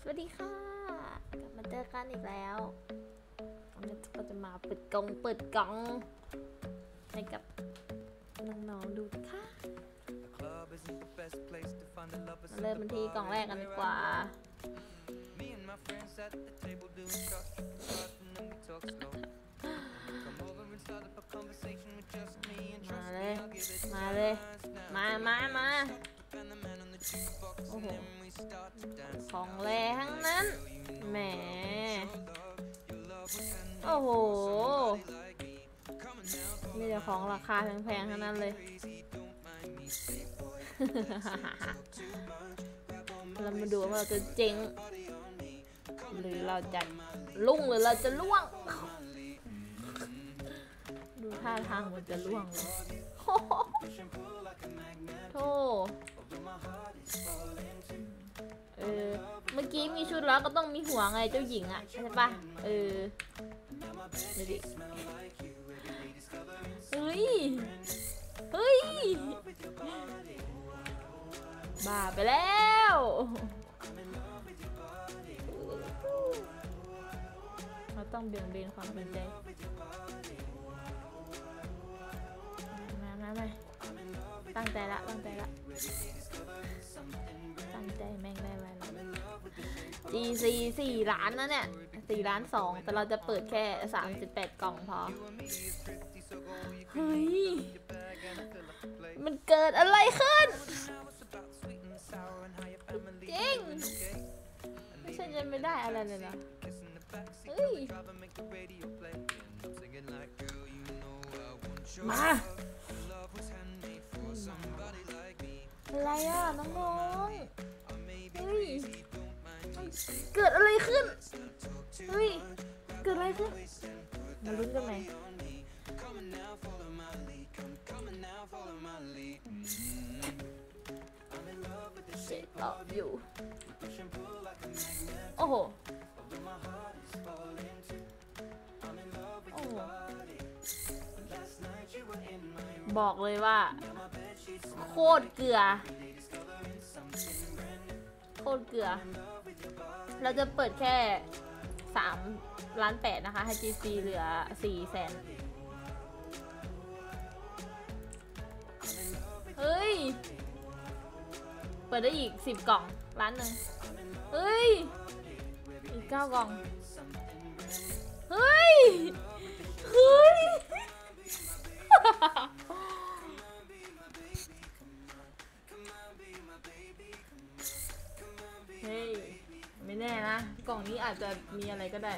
สวัสดีค่ะ กลับมาเจอกันอีกแล้ววันนี้ก็จะมาเปิดกล่องเปิดกล่องให้กับน้องๆดูค่ะ Club isn't the best place to find the lovers มา in เริ่ม the กันที่กล่องแรกกันดีกว่า Me and my friends at the table doing shots, shots, and then we talk slow. Come over and start up a conversation with just me and มา trust เล me, ย I'll give it มาเลย มามามา ของแรทั้งนั้น แหม โอ้โห มีแต่ของราคาแพงๆทั้งนั้นเลย เรามาดูว่าเราจะเจ๊ง หรือเราจะลุ่งหรือเราจะล่วง ดูท่าทางมันจะล่วงเลย เออ เมื่อกี้มีชุดแล้วก็ต้องมีหัวไงเจ้าหญิงอะใช่ปะเออดูดิเฮ้ย เฮ้ย บ้าไปแล้วเราต้องเบี่ยงเบนความสนใจมามามาตั้งใจละ ตั้งใจละ GC สี่ล้านนะเนี่ยสี่ล้านสองแต่เราจะเปิดแค่สามสิบแปดกล่องพอ เฮ้ย มันเกิดอะไรขึ้น จริง ไม่ใช่จะไม่ได้อะไรเลยเหรอเฮ้ย มาอะไรอะน้องๆเฮ้ย เกิดอะไรขึ้น เฮ้ย เกิดอะไรขึ้น มาลุ้นกันไหมเจ็บหลอกอยู่ โอ้โห โอ้โห บอกเลยว่า โคตรเกลือ โคตรเกลือ เราจะเปิดแค่สามล้านแปดนะคะให้ GC เหลือสี่แสนเฮ้ย เปิดได้อีกสิบกล่องล้านหนึ่งเฮ้ย อีกเก้ากล่อง เฮ้ยเฮ้ แน่นะ กล่องนี้อาจจะมีอะไรก็ได้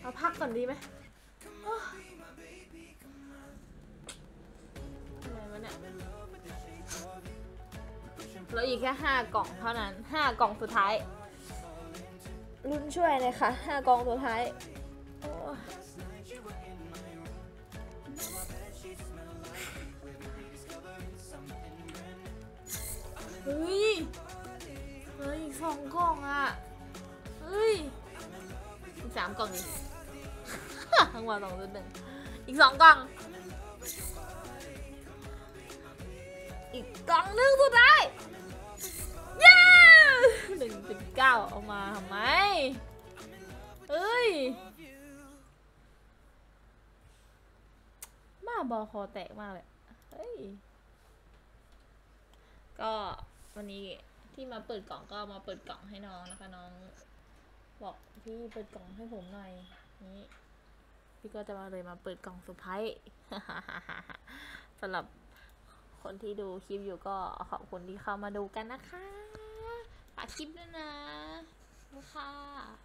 เอาพักก่อนดีไหมอะไรวะเนี่ยเหลืออีกแค่ห้ากล่องเท่านั้นห้ากล่องสุดท้ายลุ้นช่วยเลยค่ะห้ากล่องสุดท้ายามกล่องอีกทั้งวันสองจุดหนึ่งอีกสองกล่อง อีกกล่องนึงสุดท้ายเย้หนึ่งจุดเก้าเอามาทำไมเอ้ยบ้าบอคอแตกมากเลยเฮ้ย ก็วันนี้ที่มาเปิดกล่องก็มาเปิดกล่องให้น้องนะคะน้อง บอกพี่เปิดกล่องให้ผมหน่อยนี้ พี่ก็จะมาเลยมาเปิดกล่องสุไพรส์สำหรับคนที่ดูคลิปอยู่ก็ขอบคุณที่เข้ามาดูกันนะคะฝากคลิปด้วยนะบคุณค่ะ